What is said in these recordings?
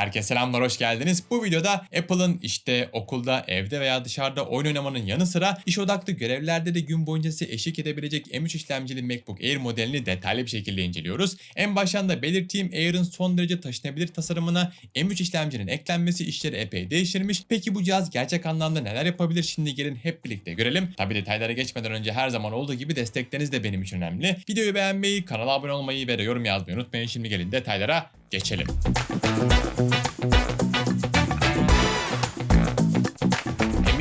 Herkese selamlar, hoş geldiniz. Bu videoda Apple'ın işte okulda, evde veya dışarıda oyun oynamanın yanı sıra iş odaklı görevlerde de gün boyunca size eşlik edebilecek M3 işlemcili MacBook Air modelini detaylı bir şekilde inceliyoruz. En baştan da belirteyim Air'ın son derece taşınabilir tasarımına M3 işlemcinin eklenmesi işleri epey değiştirmiş. Peki bu cihaz gerçek anlamda neler yapabilir? Şimdi gelin hep birlikte görelim. Tabi detaylara geçmeden önce her zaman olduğu gibi destekleriniz de benim için önemli. Videoyu beğenmeyi, kanala abone olmayı ve de yorum yazmayı unutmayın. Şimdi gelin detaylara geçelim.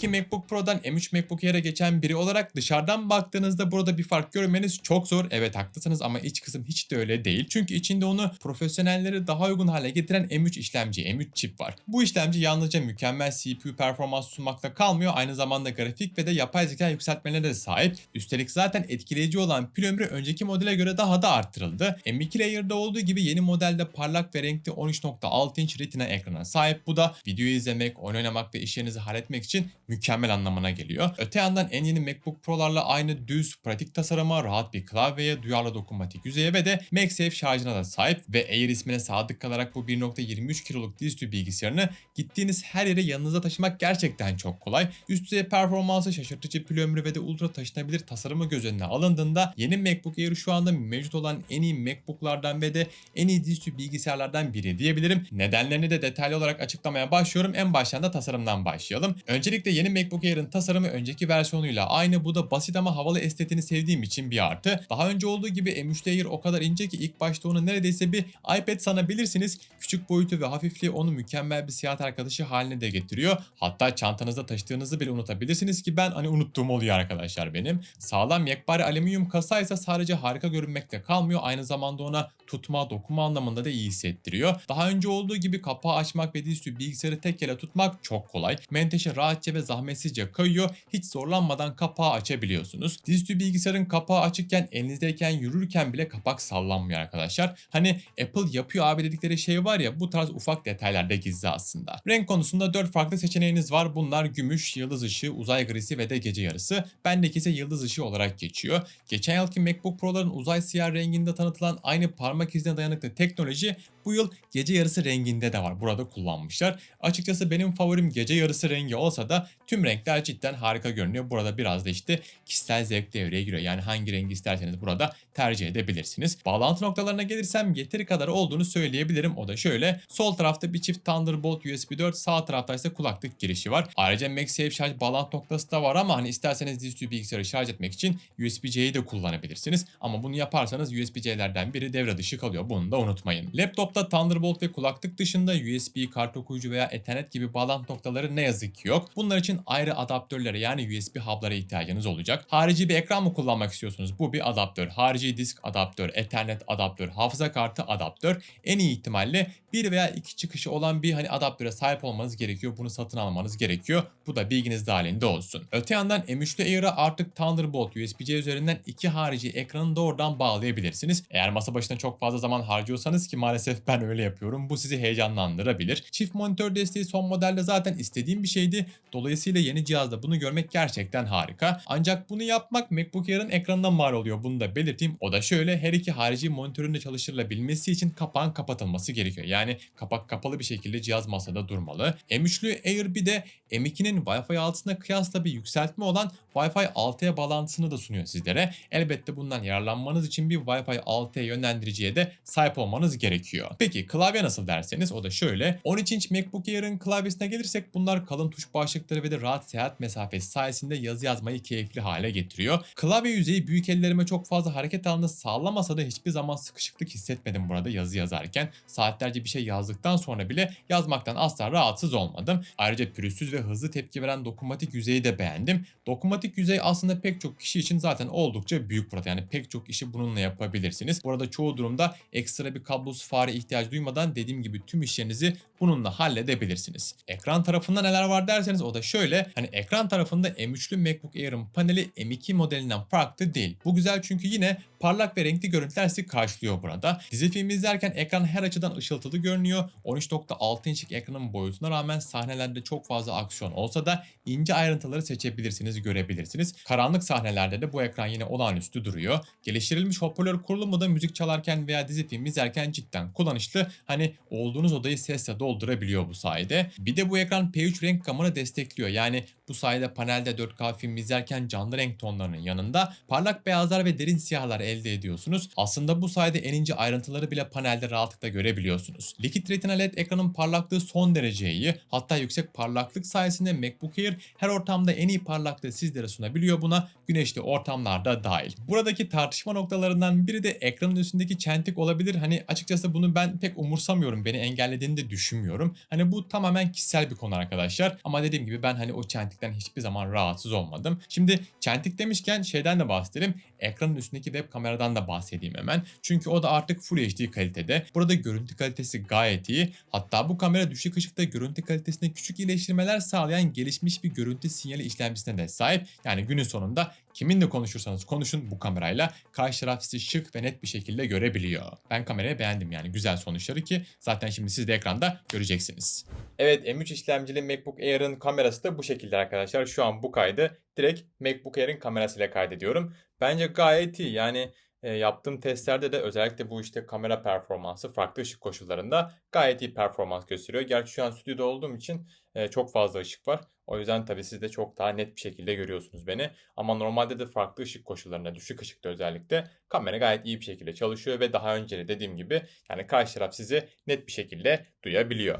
M2 MacBook Pro'dan M3 MacBook Air'e geçen biri olarak dışarıdan baktığınızda burada bir fark görmeniz çok zor. Evet haklısınız ama iç kısım hiç de öyle değil. Çünkü içinde onu profesyonelleri daha uygun hale getiren M3 işlemci, M3 çip var. Bu işlemci yalnızca mükemmel CPU performans sunmakla kalmıyor. Aynı zamanda grafik ve de yapay zeka yükseltmelerine de sahip. Üstelik zaten etkileyici olan pil ömrü önceki modele göre daha da arttırıldı. M2 Layer'da olduğu gibi yeni modelde parlak ve renkli 13.6 inç retina ekrana sahip. Bu da videoyu izlemek, oyun oynamak ve işlerinizi halletmek için mükemmel anlamına geliyor. Öte yandan en yeni MacBook Pro'larla aynı düz, pratik tasarıma, rahat bir klavyeye, duyarlı dokunmatik yüzeye ve de MagSafe şarjına da sahip ve Air ismine sadık kalarak bu 1.23 kiloluk dizüstü bilgisayarını gittiğiniz her yere yanınıza taşımak gerçekten çok kolay. Üst düzey performansı, şaşırtıcı pil ömrü ve de ultra taşınabilir tasarımı göz önüne alındığında yeni MacBook Air şu anda mevcut olan en iyi MacBook'lardan ve de en iyi dizüstü bilgisayarlardan biri diyebilirim. Nedenlerini de detaylı olarak açıklamaya başlıyorum. En baştan da tasarımdan başlayalım. Öncelikle yeni MacBook Air'ın tasarımı önceki versiyonuyla aynı. Bu da basit ama havalı estetiğini sevdiğim için bir artı. Daha önce olduğu gibi M3 Air o kadar ince ki ilk başta onu neredeyse bir iPad sanabilirsiniz. Küçük boyutu ve hafifliği onu mükemmel bir seyahat arkadaşı haline de getiriyor. Hatta çantanızda taşıdığınızı bile unutabilirsiniz ki ben hani unuttuğum oluyor arkadaşlar benim. Sağlam yekpare alüminyum kasa ise sadece harika görünmekle kalmıyor. Aynı zamanda ona tutma, dokunma anlamında da iyi hissettiriyor. Daha önce olduğu gibi kapağı açmak ve dizüstü bilgisayarı tek ele tutmak çok kolay. Menteşe rahatça ve zahmetsizce kayıyor. Hiç zorlanmadan kapağı açabiliyorsunuz. Dizüstü bilgisayarın kapağı açıkken elinizdeyken yürürken bile kapak sallanmıyor arkadaşlar. Hani Apple yapıyor abi dedikleri şey var ya bu tarz ufak detaylarda gizli aslında. Renk konusunda 4 farklı seçeneğiniz var. Bunlar gümüş, yıldız ışığı, uzay grisi ve de gece yarısı. Bendeki ise yıldız ışığı olarak geçiyor. Geçen yılki MacBook Pro'ların uzay siyah renginde tanıtılan aynı parmak izine dayanıklı teknoloji bu yıl gece yarısı renginde de var. Burada kullanmışlar. Açıkçası benim favorim gece yarısı rengi olsa da tüm renkler cidden harika görünüyor. Burada biraz da işte kişisel zevk devreye giriyor. Yani hangi rengi isterseniz burada tercih edebilirsiniz. Bağlantı noktalarına gelirsem yeteri kadar olduğunu söyleyebilirim. O da şöyle. Sol tarafta bir çift Thunderbolt USB 4, sağ tarafta ise kulaklık girişi var. Ayrıca MagSafe şarj bağlantı noktası da var ama hani isterseniz dizüstü bilgisayarı şarj etmek için USB-C'yi de kullanabilirsiniz. Ama bunu yaparsanız USB-C'lerden biri devre dışı kalıyor. Bunu da unutmayın. Laptopta Thunderbolt ve kulaklık dışında USB, kart okuyucu veya Ethernet gibi bağlantı noktaları ne yazık ki yok. Bunlar için ayrı adaptörlere yani USB hub'lara ihtiyacınız olacak. Harici bir ekran mı kullanmak istiyorsunuz? Bu bir adaptör. Harici disk adaptör, Ethernet adaptör, hafıza kartı adaptör. En iyi ihtimalle bir veya iki çıkışı olan bir hani adaptöre sahip olmanız gerekiyor. Bunu satın almanız gerekiyor. Bu da bilginiz dahilinde olsun. Öte yandan M3'lü Air'a artık Thunderbolt USB-C üzerinden iki harici ekranı doğrudan bağlayabilirsiniz. Eğer masa başına çok fazla zaman harcıyorsanız ki maalesef ben öyle yapıyorum. Bu sizi heyecanlandırabilir. Çift monitör desteği son modelde zaten istediğim bir şeydi. Dolayısıyla yeni cihazda bunu görmek gerçekten harika. Ancak bunu yapmak MacBook Air'ın ekranından mal oluyor. Bunu da belirteyim. O da şöyle her iki harici monitörün de çalıştırılabilmesi için kapağın kapatılması gerekiyor. Yani kapak kapalı bir şekilde cihaz masada durmalı. M3'lü Air bir de M2'nin Wi-Fi 6'sına kıyasla bir yükseltme olan Wi-Fi 6'ya bağlantısını da sunuyor sizlere. Elbette bundan yararlanmanız için bir Wi-Fi 6'ya yönlendiriciye de sahip olmanız gerekiyor. Peki klavye nasıl derseniz o da şöyle. 13 inç MacBook Air'ın klavyesine gelirsek bunlar kalın tuş başlıkları ve de rahat seyahat mesafesi sayesinde yazı yazmayı keyifli hale getiriyor. Klavye yüzeyi büyük ellerime çok fazla hareket alanı sağlamasa da hiçbir zaman sıkışıklık hissetmedim burada yazı yazarken. Saatlerce bir şey yazdıktan sonra bile yazmaktan asla rahatsız olmadım. Ayrıca pürüzsüz ve hızlı tepki veren dokunmatik yüzeyi de beğendim. Dokunmatik yüzey aslında pek çok kişi için zaten oldukça büyük burada. Yani pek çok işi bununla yapabilirsiniz. Burada çoğu durumda ekstra bir kablosuz fare ihtiyacı duymadan dediğim gibi tüm işlerinizi bununla halledebilirsiniz. Ekran tarafında neler var derseniz o da şöyle. Hani ekran tarafında M3'lü MacBook Air'ın paneli M2 modelinden farklı değil. Bu güzel çünkü yine parlak ve renkli görüntüler sizi karşılıyor burada. Dizi filmi izlerken ekran her açıdan ışıltılı görünüyor. 13.6 inçlik ekranın boyutuna rağmen sahnelerde çok fazla aksiyon olsa da ince ayrıntıları seçebilirsiniz, görebilirsiniz. Karanlık sahnelerde de bu ekran yine olağanüstü duruyor. Geliştirilmiş hoparlör kurulumu da müzik çalarken veya dizi film izlerken cidden kullanışlı. Hani olduğunuz odayı sesle doldurabiliyor bu sayede. Bir de bu ekran P3 renk gamını destekliyor. Yani bu sayede panelde 4K film izlerken canlı renk tonlarının yanında parlak beyazlar ve derin siyahlar elde ediyorsunuz. Aslında bu sayede en ince ayrıntıları bile panelde rahatlıkla görebiliyorsunuz. Likit Retina LED ekranın parlaklığı son derece iyi. Hatta yüksek parlaklık sayesinde MacBook Air her ortamda en iyi parlaklığı sizlere sunabiliyor buna güneşli ortamlarda dahil. Buradaki tartışma noktalarından biri de ekranın üstündeki çentik olabilir. Hani açıkçası bunu ben pek umursamıyorum. Beni engellediğini de düşünmüyorum. Hani bu tamamen kişisel bir konu arkadaşlar. Ama dediğim gibi ben hani o çentikten hiçbir zaman rahatsız olmadım. Şimdi çentik demişken şeyden de bahsedelim. Ekranın üstündeki web kameradan da bahsedeyim hemen. Çünkü o da artık Full HD kalitede. Burada görüntü kalitesi gayet iyi. Hatta bu kamera düşük ışıkta görüntü kalitesinde küçük iyileştirmeler sağlayan gelişmiş bir görüntü sinyali işlemcisine de sahip. Yani günün sonunda kiminle konuşursanız konuşun bu kamerayla karşı taraf sizi şık ve net bir şekilde görebiliyor. Ben kamerayı beğendim yani güzel sonuçları ki zaten şimdi siz de ekranda göreceksiniz. Evet M3 işlemcili MacBook Air'ın kamerası da bu şekilde arkadaşlar. Şu an bu kaydı direkt MacBook Air'in kamerasıyla kaydediyorum. Bence gayet iyi yani e, yaptığım testlerde de özellikle bu işte kamera performansı farklı ışık koşullarında gayet iyi performans gösteriyor. Gerçi şu an stüdyoda olduğum için e, çok fazla ışık var. O yüzden tabii siz de çok daha net bir şekilde görüyorsunuz beni. Ama normalde de farklı ışık koşullarında, düşük ışıkta özellikle kamera gayet iyi bir şekilde çalışıyor ve daha önce de dediğim gibi yani karşı taraf sizi net bir şekilde duyabiliyor.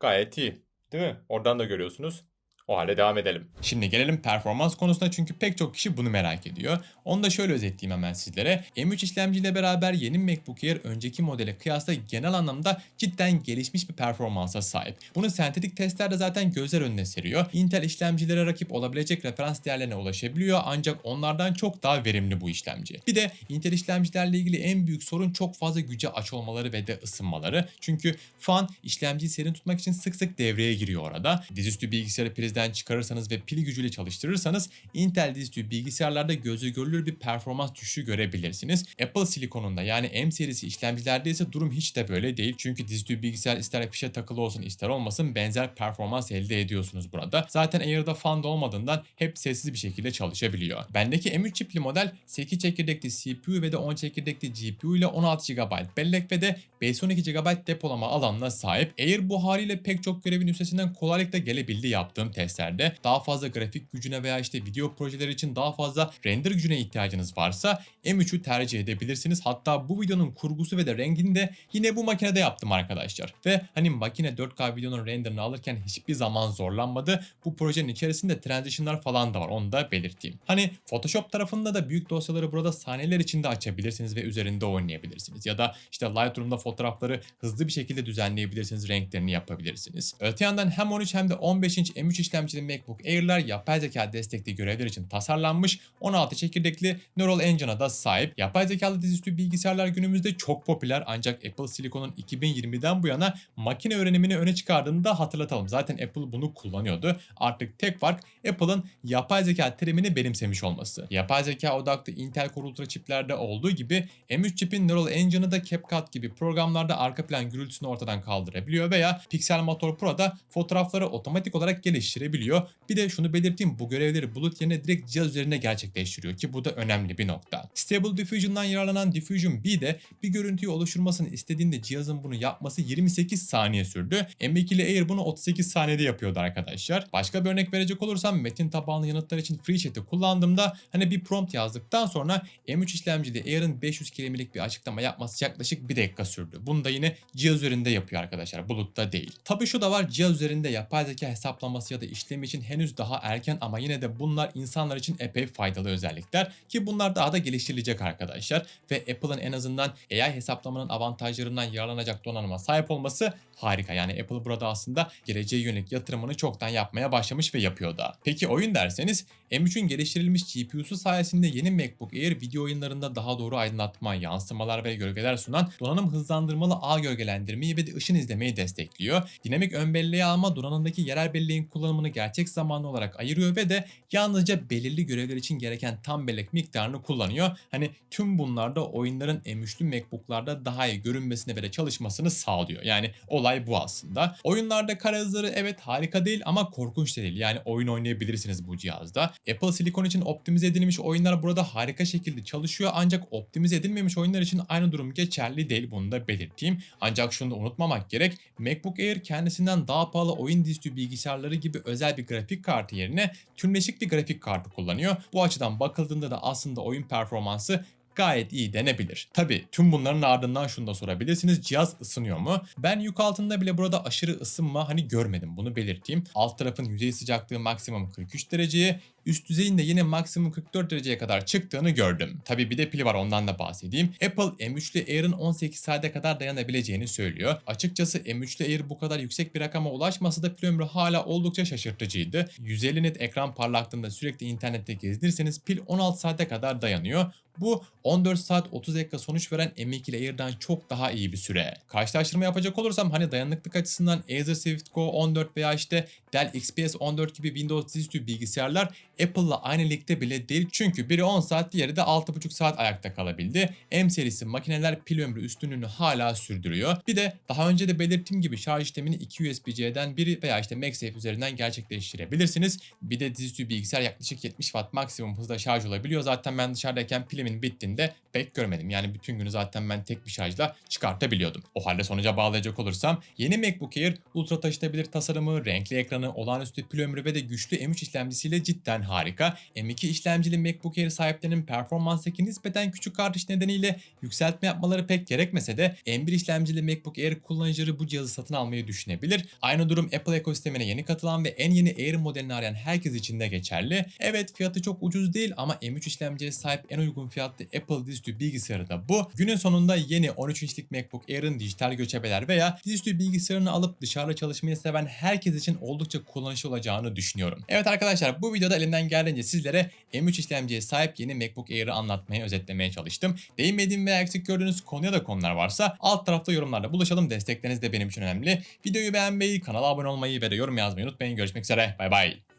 Gayet iyi. Değil mi? Oradan da görüyorsunuz. O halde devam edelim. Şimdi gelelim performans konusuna çünkü pek çok kişi bunu merak ediyor. Onu da şöyle özetleyeyim hemen sizlere. M3 işlemciyle beraber yeni MacBook Air önceki modele kıyasla genel anlamda cidden gelişmiş bir performansa sahip. Bunu sentetik testlerde zaten gözler önüne seriyor. Intel işlemcilere rakip olabilecek referans değerlerine ulaşabiliyor ancak onlardan çok daha verimli bu işlemci. Bir de Intel işlemcilerle ilgili en büyük sorun çok fazla güce aç olmaları ve de ısınmaları. Çünkü fan işlemciyi serin tutmak için sık sık devreye giriyor orada. Dizüstü bilgisayarı prizden çıkarırsanız ve pil gücüyle çalıştırırsanız Intel dizüstü bilgisayarlarda gözü görülür bir performans düşüşü görebilirsiniz. Apple silikonunda yani M serisi işlemcilerde ise durum hiç de böyle değil. Çünkü dizüstü bilgisayar ister fişe takılı olsun ister olmasın benzer performans elde ediyorsunuz burada. Zaten Air'da fan da olmadığından hep sessiz bir şekilde çalışabiliyor. Bendeki M3 çipli model 8 çekirdekli CPU ve de 10 çekirdekli GPU ile 16 GB bellek ve de 512 GB depolama alanına sahip. Air bu haliyle pek çok görevin üstesinden kolaylıkla gelebildi yaptığım testlerde. Daha fazla grafik gücüne veya işte video projeleri için daha fazla render gücüne ihtiyacınız varsa M3'ü tercih edebilirsiniz. Hatta bu videonun kurgusu ve de rengini de yine bu makinede yaptım arkadaşlar. Ve hani makine 4K videonun renderini alırken hiçbir zaman zorlanmadı. Bu projenin içerisinde transition'lar falan da var onu da belirteyim. Hani Photoshop tarafında da büyük dosyaları burada saniyeler içinde açabilirsiniz ve üzerinde oynayabilirsiniz. Ya da işte Lightroom'da fotoğrafları hızlı bir şekilde düzenleyebilirsiniz, renklerini yapabilirsiniz. Öte yandan hem 13 hem de 15 inç M3 işlemcili MacBook Air'ler yapay zeka destekli görevler için tasarlanmış 16 çekirdekli Neural Engine'a da sahip. Yapay zekalı dizüstü bilgisayarlar günümüzde çok popüler ancak Apple Silicon'un 2020'den bu yana makine öğrenimini öne çıkardığını da hatırlatalım. Zaten Apple bunu kullanıyordu. Artık tek fark Apple'ın yapay zeka terimini benimsemiş olması. Yapay zeka odaklı Intel Core Ultra çiplerde olduğu gibi M3 çipin Neural Engine'ı da CapCut gibi programlarda arka plan gürültüsünü ortadan kaldırabiliyor veya Pixelmator Pro'da fotoğrafları otomatik olarak geliştirebiliyor. Bir de şunu belirteyim bu görevleri bulut yerine direkt cihaz üzerinde gerçekleştiriyor ki bu da önemli bir nokta. Stable Diffusion'dan yararlanan Diffusion B de bir görüntüyü oluşturmasını istediğinde cihazın bunu yapması 28 saniye sürdü. M2 ile Air bunu 38 saniyede yapıyordu arkadaşlar. Başka bir örnek verecek olursam metin tabanlı yanıtlar için FreeChat'i kullandığımda hani bir prompt yazdıktan sonra M3 işlemcide Air'ın 500 kelimelik bir açıklama yapması yaklaşık 1 dakika sürdü. Bunu da yine cihaz üzerinde yapıyor arkadaşlar bulutta değil. Tabi şu da var cihaz üzerinde yapay zeka hesaplaması ya da işlemi için henüz daha erken ama yine de bunlar insanlar için epey faydalı özellikler ki bunlar daha da geliştirilecek arkadaşlar ve Apple'ın en azından AI hesaplamanın avantajlarından yararlanacak donanıma sahip olması harika. Yani Apple burada aslında geleceğe yönelik yatırımını çoktan yapmaya başlamış ve yapıyor da. Peki oyun derseniz M3'ün geliştirilmiş GPU'su sayesinde yeni MacBook Air video oyunlarında daha doğru aydınlatma, yansımalar ve gölgeler sunan donanım hızlandırmalı ağ gölgelendirmeyi ve de ışın izlemeyi destekliyor. Dinamik ön belleği alma donanımdaki yerel belleğin kullanımını tamamını gerçek zamanlı olarak ayırıyor ve de yalnızca belirli görevler için gereken tam bellek miktarını kullanıyor. Hani tüm bunlarda oyunların M3'lü MacBook'larda daha iyi görünmesini ve de çalışmasını sağlıyor. Yani olay bu aslında. Oyunlarda kara hızları evet harika değil ama korkunç değil. Yani oyun oynayabilirsiniz bu cihazda. Apple Silicon için optimize edilmiş oyunlar burada harika şekilde çalışıyor ancak optimize edilmemiş oyunlar için aynı durum geçerli değil bunu da belirteyim. Ancak şunu da unutmamak gerek. MacBook Air kendisinden daha pahalı oyun dizüstü bilgisayarları gibi özel bir grafik kartı yerine tümleşik bir grafik kartı kullanıyor. Bu açıdan bakıldığında da aslında oyun performansı gayet iyi denebilir. Tabi tüm bunların ardından şunu da sorabilirsiniz. Cihaz ısınıyor mu? Ben yük altında bile burada aşırı ısınma hani görmedim bunu belirteyim. Alt tarafın yüzey sıcaklığı maksimum 43 dereceye, üst düzeyin de yine maksimum 44 dereceye kadar çıktığını gördüm. Tabi bir de pili var ondan da bahsedeyim. Apple M3'lü Air'ın 18 saate kadar dayanabileceğini söylüyor. Açıkçası M3'lü Air bu kadar yüksek bir rakama ulaşmasa da pil ömrü hala oldukça şaşırtıcıydı. 150 net ekran parlaklığında sürekli internette gezdirirseniz pil 16 saate kadar dayanıyor. Bu 14 saat 30 dakika sonuç veren M2 ile Air'dan çok daha iyi bir süre. Karşılaştırma yapacak olursam hani dayanıklık açısından Acer Swift Go 14 veya işte Dell XPS 14 gibi Windows dizüstü bilgisayarlar Apple'la aynı ligde bile değil. Çünkü biri 10 saat diğeri de 6,5 saat ayakta kalabildi. M serisi makineler pil ömrü üstünlüğünü hala sürdürüyor. Bir de daha önce de belirttiğim gibi şarj işlemini 2 USB-C'den biri veya işte MagSafe üzerinden gerçekleştirebilirsiniz. Bir de dizüstü bilgisayar yaklaşık 70 Watt maksimum hızda şarj olabiliyor. Zaten ben dışarıdayken pilimin bittiğinde pek görmedim. Yani bütün günü zaten ben tek bir şarjla çıkartabiliyordum. O halde sonuca bağlayacak olursam yeni MacBook Air ultra taşınabilir tasarımı, renkli ekranı, olağanüstü pil ömrü ve de güçlü M3 işlemcisiyle cidden harika. M2 işlemcili MacBook Air sahiplerinin performanstaki nispeten küçük artış nedeniyle yükseltme yapmaları pek gerekmese de M1 işlemcili MacBook Air kullanıcıları bu cihazı satın almayı düşünebilir. Aynı durum Apple ekosistemine yeni katılan ve en yeni Air modelini arayan herkes için de geçerli. Evet fiyatı çok ucuz değil ama M3 işlemciye sahip en uygun fiyatlı Apple dizüstü bilgisayarı da bu. Günün sonunda yeni 13 inçlik MacBook Air'ın dijital göçebeler veya dizüstü bilgisayarını alıp dışarıda çalışmayı seven herkes için oldukça kullanışlı olacağını düşünüyorum. Evet arkadaşlar bu videoda elimden geldiğince sizlere M3 işlemciye sahip yeni MacBook Air'ı anlatmaya, özetlemeye çalıştım. Değinmediğim veya eksik gördüğünüz konuya da konular varsa alt tarafta yorumlarda buluşalım. Destekleriniz de benim için önemli. Videoyu beğenmeyi, kanala abone olmayı ve de yorum yazmayı unutmayın. Görüşmek üzere. Bay bay.